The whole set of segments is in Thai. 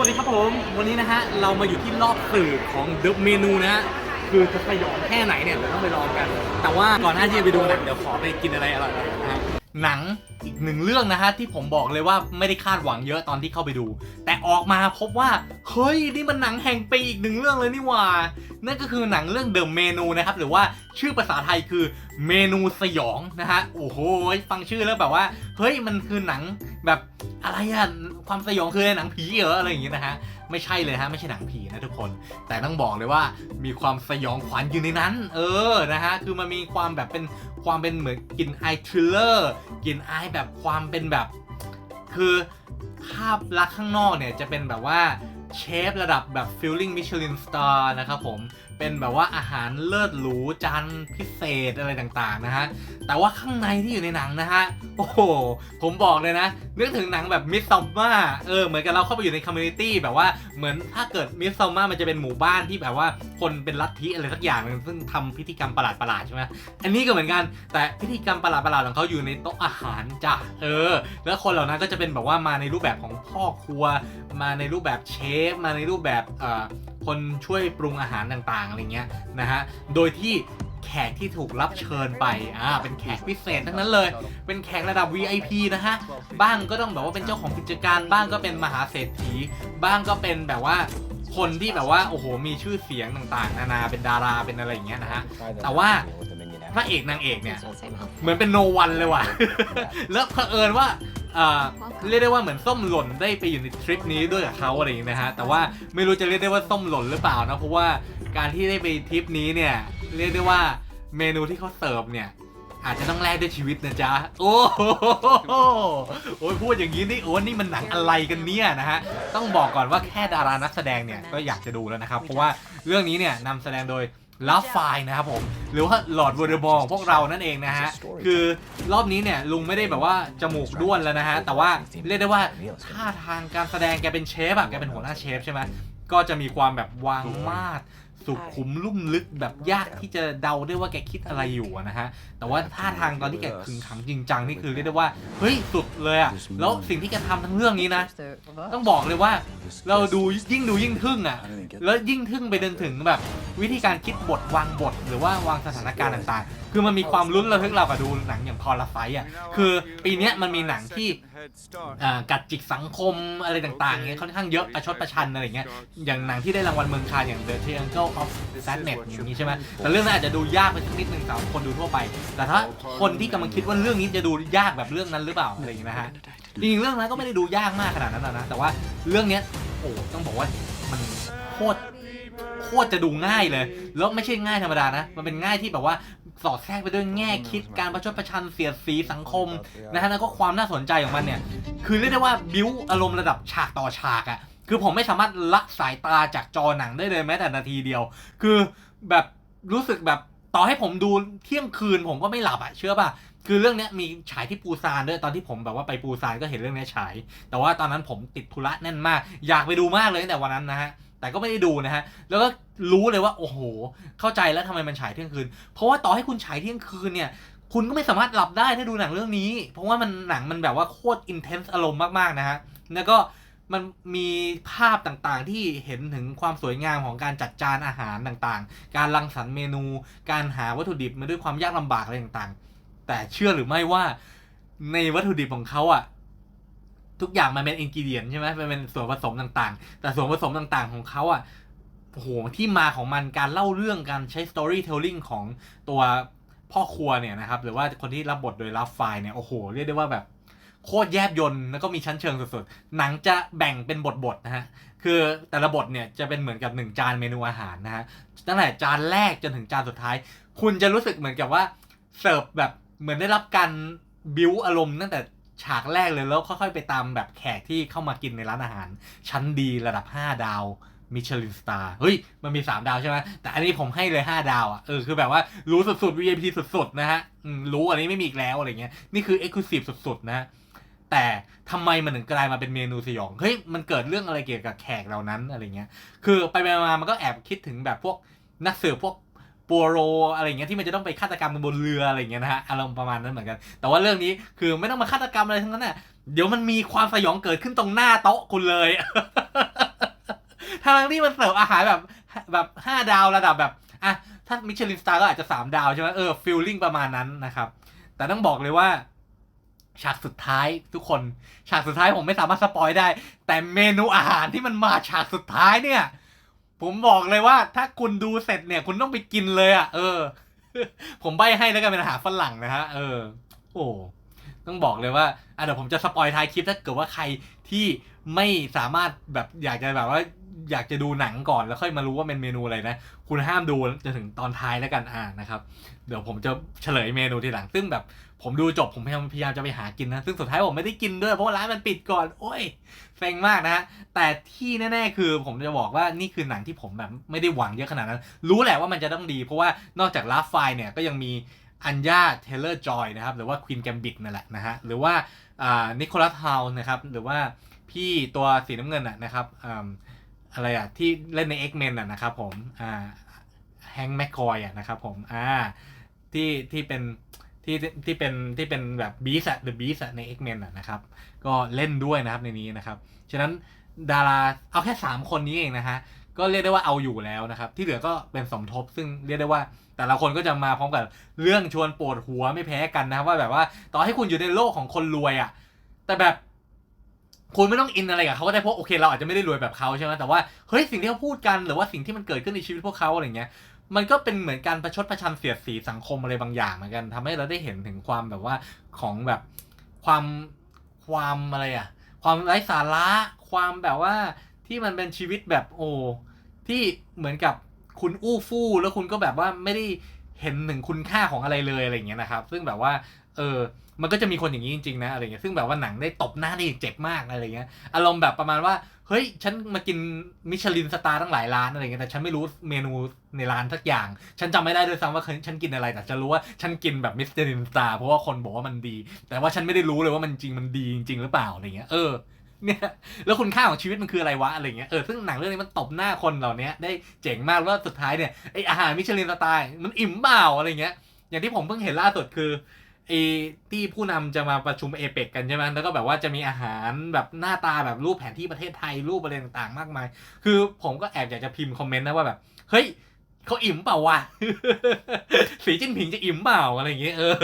วัสดีครับผม วันนี้นะฮะ เรามาอยู่ที่รอบสื่อของเดอะเมนูนะฮะ คือจะสยองแค่ไหนเนี่ย เราต้องไปลองกัน แต่ว่าก่อนหน้าที่จะไปดูหนังเดี๋ยวขอไปกินอะไรอร่อยๆนะฮะ หนังอีกหนึ่งเรื่องนะฮะที่ผมบอกเลยว่าไม่ได้คาดหวังเยอะตอนที่เข้าไปดู แต่ออกมาพบว่า เฮ้ย นี่มันหนังแห่งปีอีกหนึ่งเรื่องเลยนี่หว่า นั่นก็คือหนังเรื่องเดอะเมนูนะครับหรือว่าชื่อภาษาไทยคือเมนูสยองนะฮะโอ้โหฟังชื่อแล้วแบบว่า เฮ้ยมันคือหนังแบบอะไรอะความสยองคือหนังผีเหรออะไรอย่างงี้นะฮะ ไม่ใช่เลยฮะไม่ใช่หนังผีนะทุกคน แต่ต้องบอกเลยว่ามีความสยองขวัญอยู่ในนั้น เออนะฮะคือมันมีความแบบเป็นความเป็นเหมือนกลิ่นไอทริลเลอร์กลิ่นไอแบบความเป็นแบบ คือภาพลักษณ์ข้างนอกเนี่ยจะเป็นแบบว่าเชฟระดับแบบฟิลลิ่งมิชลินสตาร์นะครับผมเป็นแบบว่าอาหารเลิศหรูจานพิเศษอะไรต่างๆนะฮะ แต่ว่าข้างในที่อยู่ในหนังนะฮะ โอ้โห ผมบอกเลยนะ นึกถึงหนังแบบมิสซอมมาเออ เหมือนกับเราเข้าไปอยู่ในคอมมูนิตี้แบบว่า เหมือนถ้าเกิดมิสซอมมามันจะเป็นหมู่บ้านที่แบบว่าคนเป็นลัทธิอะไรสักอย่างหนึงซึ่งทำพิธีกรรมประหลาดๆใช่ไหมอันนี้ก็เหมือนกัน แต่พิธีกรรมประหลาดๆของเขาอยู่ในโต๊ะอาหารจ้ะ เออ แล้วคนเหล่านั้นก็จะเป็นแบบว่ามาในรูปแบบของพ่อครัว มาในรูปแบบเชฟ มาในรูปแบบเอ่อ คนช่วยปรุงอาหารต่างๆอะไรเงี้ยนะฮะโดยที่แขกที่ถูกรับเชิญไป อ่า เป็นแขกพิเศษทั้งนั้นเลย เป็นแขกระดับ VIP นะฮะ บ้างก็ต้องแบบว่าเป็นเจ้าของกิจการ บ้างก็เป็นมหาเศรษฐี บ้างก็เป็นแบบว่าคนที่แบบว่า โอ้โห มีชื่อเสียงต่างๆ นานา เป็นดารา เป็นอะไรอย่างเงี้ยนะฮะ แต่ว่าพระเอกนางเอกเนี่ย เหมือนเป็นโนวันเลยว่ะ แล้วเผอิญว่า เรียกได้ว่าเหมือนส้มหล่นได้ไปอยู่ในทริปนี้ด้วยกับเขาอะไรอย่างนี้นะฮะแต่ว่าไม่รู้จะเรียกได้ว่าส้มหล่นหรือเปล่านะเพราะว่าการที่ได้ไปทริปนี้เนี่ยเรียกได้ว่าเมนูที่เขาเสิร์ฟเนี่ยอาจจะต้องแลกด้วยชีวิตนะจ๊ะ โอ้โหโอ้ยพูดอย่างนี้นี่โอ้นี่มันหนังอะไรกันเนี่ยนะฮะ ต้องบอกก่อนว่าแค่ดารานักแสดงเนี่ยก็อยากจะดูแล้วนะครับ เพราะว่าเรื่องนี้เนี่ยนำแสดงโดย ลาฟไฟนะครับผม หรือว่าหลอดวอร์เดบอลพวกเรานั่นเองนะฮะ คือรอบนี้เนี่ยลุงไม่ได้แบบว่าจมูกด้วนแล้วนะฮะ แต่ว่าเรียกได้ว่าท่าทางการแสดงแกเป็นเชฟอะแกเป็นหัวหน้าเชฟใช่ไหมก็จะมีความแบบวางมาด สุขุมลุ่มลึกแบบยากที่จะเดาได้ว่าแกคิดอะไรอยู่อะนะฮะ แต่ว่าท่าทางตอนที่แกขึงขังจริงจังนี่คือเรียกได้ว่า เฮ้ย สุดเลยอะแล้วสิ่งที่แกทำทั้งเรื่องนี้นะ ต้องบอกเลยว่าเราดูยิ่งดูยิ่งทึ่งอะแล้วยิ่งทึ่งไปจนถึงแบบ วิธีการคิดบทวางบท หรือว่าวางสถานการณ์ต่างๆ คือมันมีความลุ้นระทึกเรากับดูหนังอย่างพอลไฟอะคือปีนี้มันมีหนังที่อ่ากัดจิกสังคมอะไรต่างๆเงี้ยค่อนข้างเยอะประชดประชันอะไรเงี้ยอย่างหนังที่ได้รางวัลเมืองคานอย่าง The Triangle of Sadness อย่างนี้ใช่ไหมแต่เรื่องนั้นอาจจะดูยากไปสักนิดนึงสำหรับคนดูทั่วไป แต่ถ้าคนที่กำลังคิดว่าเรื่องนี้จะดูยากแบบเรื่องนั้นหรือเปล่าอะไรอย่างเงี้ยนะฮะจริงๆเรื่องนั้นก็ไม่ได้ดูยากมากขนาดนั้นนะแต่ว่าเรื่องเนี้ยโอ้ต้องบอกว่ามันโคตรโคตรจะดูง่ายเลย แล้วไม่ใช่ง่ายธรรมดานะ มันเป็นง่ายที่แบบว่า สอดแทรกไปด้วยแง่คิดการประชดประชันเสียดสีสังคมนะฮะแล้วก็ความน่าสนใจของมันเนี่ย คือเรียกได้ว่าบิวอารมณ์ระดับฉากต่อฉากอะ่ะคือผมไม่สามารถละสายตาจากจอหนังได้เลยแม้แต่นาทีเดียว คือแบบรู้สึกแบบต่อให้ผมดูเที่ยงคืนผมก็ไม่หลับอะ่ะเชื่อป่ะคือเรื่องเนี้ยมีฉายที่ปูซานด้วยตอนที่ผมแบบว่าไปปูซานก็เห็นเรื่องเนี้ยฉาย แต่ว่าตอนนั้นผมติดธุระแน่นมาก อยากไปดูมากเลยตั้งแต่วันนั้นนะฮะ แต่ก็ไม่ได้ดูนะฮะ แล้วก็รู้เลยว่าโอ้โห เข้าใจแล้วทำไมมันฉายเที่ยงคืน เพราะว่าต่อให้คุณฉายเที่ยงคืนเนี่ย คุณก็ไม่สามารถหลับได้ถ้าดูหนังเรื่องนี้ เพราะว่ามันหนังมันแบบว่าโคตรอินเทนส์อารมณ์มากๆนะฮะ แล้วก็มันมีภาพต่างๆ ที่เห็นถึงความสวยงามของการจัดจานอาหารต่างๆ การรังสรรค์เมนู การหาวัตถุดิบมาด้วยความยากลำบากอะไรต่างๆ แต่เชื่อหรือไม่ว่าในวัตถุดิบของเขาอะ ทุกอย่างมันเป็นอินกิเดียนใช่ไหมมันเป็นส่วนผสมต่างๆ แต่ส่วนผสมต่างๆของเขาอะโอ้โหที่มาของมันการเล่าเรื่องการใช้ storytelling ของตัวพ่อครัวเนี่ยนะครับ หรือว่าคนที่รับบทโดยรับไฟล์เนี่ยโอ้โห เรียกได้ว่าแบบโคตรแยบยนต์แล้วก็มีชั้นเชิงสุดๆ หนังจะแบ่งเป็นบทๆนะฮะ คือแต่ละบทเนี่ยจะเป็นเหมือนกับหนึ่งจานเมนูอาหารนะฮะ ตั้งแต่จานแรกจนถึงจานสุดท้าย คุณจะรู้สึกเหมือนกับว่าเสิร์ฟแบบเหมือนได้รับการบิวอารมณ์ตั้งแต่ ฉากแรกเลยแล้วค่อยๆไปตามแบบแขกที่เข้ามากินในร้านอาหาร ชั้นดีระดับ 5 ดาวมิชลินสตาร์เฮ้ย มันมี 3 ดาวใช่ไหมแต่อันนี้ผมให้เลย 5 ดาวอะเออคือแบบว่ารู้สุดๆ VIP สุดๆ นะฮะรู้อันนี้ไม่มีอีกแล้วอะไรเงี้ยนี่คือ Exclusive สุดๆ นะแต่ทำไมมันถึงกลายมาเป็นเมนูสยอง เฮ้ย มันเกิดเรื่องอะไรเกี่ยวกับแขกเหล่านั้นอะไรเงี้ย คือไปไปมา มันก็แอบคิดถึงแบบพวกนักสืบพวก ปัวโรอะไรเงี้ยที่มันจะต้องไปฆาตกรรมกันบนเรืออะไรเงี้ยนะฮะอารมณ์ประมาณนั้นเหมือนกัน แต่ว่าเรื่องนี้คือไม่ต้องมาฆาตกรรมอะไรทั้งนั้นน่ะเดี๋ยวมันมีความสยองเกิดขึ้นตรงหน้าโต๊ะคุณเลยทั้งที่มันเสิร์ฟอาหารแบบแบบห้าดาวระดับแบบอะถ้ามิชลินสตาร์ก็อาจจะสามดาวใช่ไหมเออฟิลลิ่งประมาณนั้นนะครับ แต่ต้องบอกเลยว่าฉากสุดท้ายทุกคน ฉากสุดท้ายผมไม่สามารถสปอยได้ แต่เมนูอาหารที่มันมาฉากสุดท้ายเนี่ย ผมบอกเลยว่า ถ้าคุณดูเสร็จเนี่ย คุณต้องไปกินเลยอะ เออ ผมใบให้แล้วกันเป็นอาหารฝรั่งนะฮะ เออ โอ้ต้องบอกเลยว่าอะเดี๋ยวผมจะสปอยท้ายคลิปถ้าเกิดว่าใครที่ไม่สามารถแบบอยากจะแบบว่า อยากจะดูหนังก่อนแล้วค่อยมารู้ว่าเป็นเมนูอะไรนะ คุณห้ามดูจนถึงตอนท้ายแล้วกันอ่านะครับ เดี๋ยวผมจะเฉลยเมนูทีหลัง ซึ่งแบบผมดูจบผมพยายามพยายามจะไปหากินนะ ซึ่งสุดท้ายผมไม่ได้กินด้วยเพราะร้านมันปิดก่อน โอ้ยเซ็งมากนะฮะ แต่ที่แน่ๆคือผมจะบอกว่านี่คือหนังที่ผมแบบไม่ได้หวังเยอะขนาดนั้น รู้แหละว่ามันจะต้องดี เพราะว่านอกจากลาฟไฟเนี่ยก็ยังมีอัญญาเทเลอร์จอยนะครับ หรือว่าควีนแกมบิดนั่นแหละนะฮะ หรือว่านิโคลัสฮาวนะครับ หรือว่าพี่ตัวสีน้ำเงินอะนะครับ อะไรอะที่เล่นใน X-Men อะนะครับผมอ่าแฮงแมคคอยอะนะครับผมอ่าที่ที่เป็นที่ที่เป็นที่เป็นแบบบีสอะเดอะบีสอะใน X-Men อะนะครับ ก็เล่นด้วยนะครับในนี้นะครับ ฉะนั้นดาราเอาแค่ 3 คนนี้เองนะฮะ ก็เรียกได้ว่าเอาอยู่แล้วนะครับ ที่เหลือก็เป็นสมทบ ซึ่งเรียกได้ว่า แต่ละคนก็จะมาพร้อมกับเรื่องชวนปวดหัวไม่แพ้กันนะครับว่าแบบว่าต่อให้คุณอยู่ในโลกของคนรวยอะ่ะแต่แบบ คุณไม่ต้องอินอะไรกับเขาก็ได้เพราะโอเคเราอาจจะไม่ได้รวยแบบเขาใช่ไหมแต่ว่าเฮ้ยสิ่งที่เขาพูดกันหรือว่าสิ่งที่มันเกิดขึ้นในชีวิตพวกเขาอะไรเงี้ยมันก็เป็นเหมือนการประชดประชันเสียดสีสังคมอะไรบางอย่างเหมือนกันทำให้เราได้เห็นถึงความแบบว่าของแบบความความอะไรอะความไร้สาระความแบบว่าที่มันเป็นชีวิตแบบโอ้ที่เหมือนกับคุณอู้ฟู่แล้วคุณก็แบบว่าไม่ได้ เห็นถึงคุณค่าของอะไรเลยอะไรอย่างเงี้ยนะครับ ซึ่งแบบว่า เออมันก็จะมีคนอย่างนี้จริงๆนะอะไรเงี้ยซึ่งแบบว่าหนังได้ตบหน้าได้เจ็บมากอะไรเงี้ยอารมณ์แบบประมาณว่าเฮ้ยฉันมากินมิชลินสตาร์ตั้งหลายร้านอะไรเงี้ยแต่ฉันไม่รู้เมนูในร้านสักอย่าง ฉันจำไม่ได้ด้วยซ้ำว่าเคยฉันกินอะไรแต่จะรู้ว่าฉันกินแบบมิชลินสตาร์เพราะว่าคนบอกว่ามันดี แต่ว่าฉันไม่ได้รู้เลยว่ามันจริงมันดีจริง ๆ หรือเปล่าอะไรเงี้ยเออ เนี่ยแล้วคุณค่าของชีวิตมันคืออะไรวะอะไรเงี้ยเออซึ่งหนังเรื่องนี้มันตบหน้าคนเหล่านี้ได้เจ๋งมากแล้วสุดท้ายเนี่ยไออาหารมิชลินสไตล์มันอิ่มเปล่าอะไรเงี้ย อย่างที่ผมเพิ่งเห็นล่าสุดคือไอที่ผู้นำจะมาประชุมเอเปกกันใช่ไหมแล้วก็แบบว่าจะมีอาหารแบบหน้าตาแบบรูปแผนที่ประเทศไทยรูปอะไรต่างๆ มากมาย คือผมก็แอบอยากจะพิมพ์คอมเมนต์นะว่าแบบ เฮ้ย เขาอิ่มเปล่าวะ สีจิ้นผิงจะอิ่มเปล่าอะไรอย่างเงี้ยเออ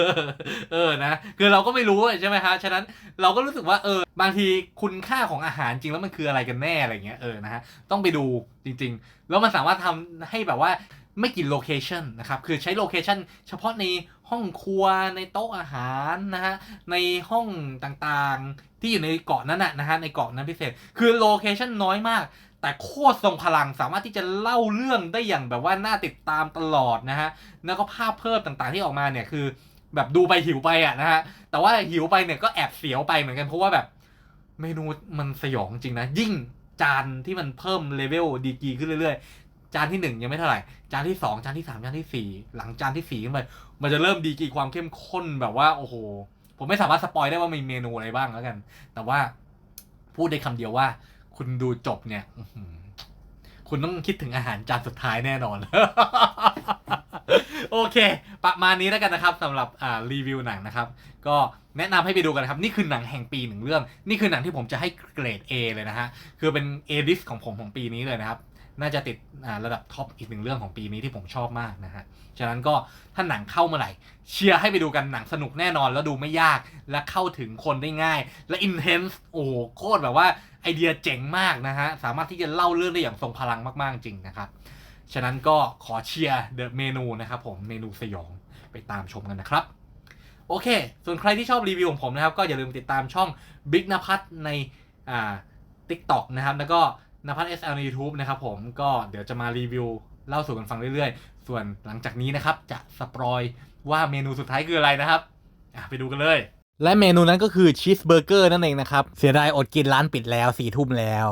เออนะ คือเราก็ไม่รู้ใช่ไหมฮะ ฉะนั้นเราก็รู้สึกว่าเออ บางทีคุณค่าของอาหารจริงแล้วมันคืออะไรกันแน่อะไรเงี้ยเออนะฮะ ต้องไปดูจริง ๆ แล้วมันสามารถทำให้แบบว่าไม่กินโลเคชันนะครับ คือใช้โลเคชันเฉพาะในห้องครัวในโต๊ะอาหารนะฮะ ในห้องต่างๆ ที่อยู่ในเกาะนั้นนะนะฮะ ในเกาะนั้นพิเศษ คือโลเคชันน้อยมาก แต่โคตรทรงพลังสามารถที่จะเล่าเรื่องได้อย่างแบบว่าน่าติดตามตลอดนะฮะ แล้วก็ภาพเพิ่มต่างๆที่ออกมาเนี่ยคือ แบบดูไปหิวไปอะนะฮะ แต่ว่าหิวไปเนี่ยก็แอบเสียวไปเหมือนกันเพราะว่าแบบเมนูมันสยองจริงนะ ยิ่งจานที่มันเพิ่มเลเวลดีกีขึ้นเรื่อยๆ จานที่หนึ่งยังไม่เท่าไหร่ จานที่สองจานที่สามจานที่สี่หลังจานที่สี่ขึ้นไปมันจะเริ่มดีกีความเข้มข้นแบบว่าโอ้โห ผมไม่สามารถสปอยได้ว่ามีเมนูอะไรบ้างแล้วกัน แต่ว่าพูดได้คำเดียวว่า คุณดูจบเนี่ยคุณต้องคิดถึงอาหารจานสุดท้ายแน่นอน โอเค ประมาณนี้แล้วกันนะครับสำหรับอ่ารีวิวหนังนะครับ ก็แนะนำให้ไปดูกันนะครับ นี่คือหนังแห่งปีหนึ่งเรื่อง นี่คือหนังที่ผมจะให้เกรด A เลยนะฮะ คือเป็น A list ของผมของปีนี้เลยนะครับ น่าจะติดระดับท็อปอีกหนึ่งเรื่องของปีนี้ที่ผมชอบมากนะฮะ ฉะนั้นก็ถ้าหนังเข้าเมื่อไหร่ เชียร์ให้ไปดูกันหนังสนุกแน่นอนแล้วดูไม่ยากและเข้าถึงคนได้ง่าย และอินเทนส์โอ้โหโคตรแบบว่าไอเดียเจ๋งมากนะฮะ สามารถที่จะเล่าเรื่องได้อย่างทรงพลังมากๆจริงนะครับ ฉะนั้นก็ขอเชียร์เดอะเมนูนะครับผมเมนูสยองไปตามชมกันนะครับโอเค ส่วนใครที่ชอบรีวิวของผมนะครับ ก็อย่าลืมติดตามช่อง Big นภัทรในอ่า TikTok นะครับ แล้วก็ นภัทร SL ในยูทูบนะครับผมก็เดี๋ยวจะมารีวิวเล่าสู่กันฟังเรื่อยๆ ส่วนหลังจากนี้นะครับ จะสปอยว่าเมนูสุดท้ายคืออะไรนะครับไปดูกันเลย และเมนูนั้นก็คือชีสเบอร์เกอร์นั่นเองนะครับ เสียดายอดกินร้านปิดแล้วสี่ทุ่มแล้ว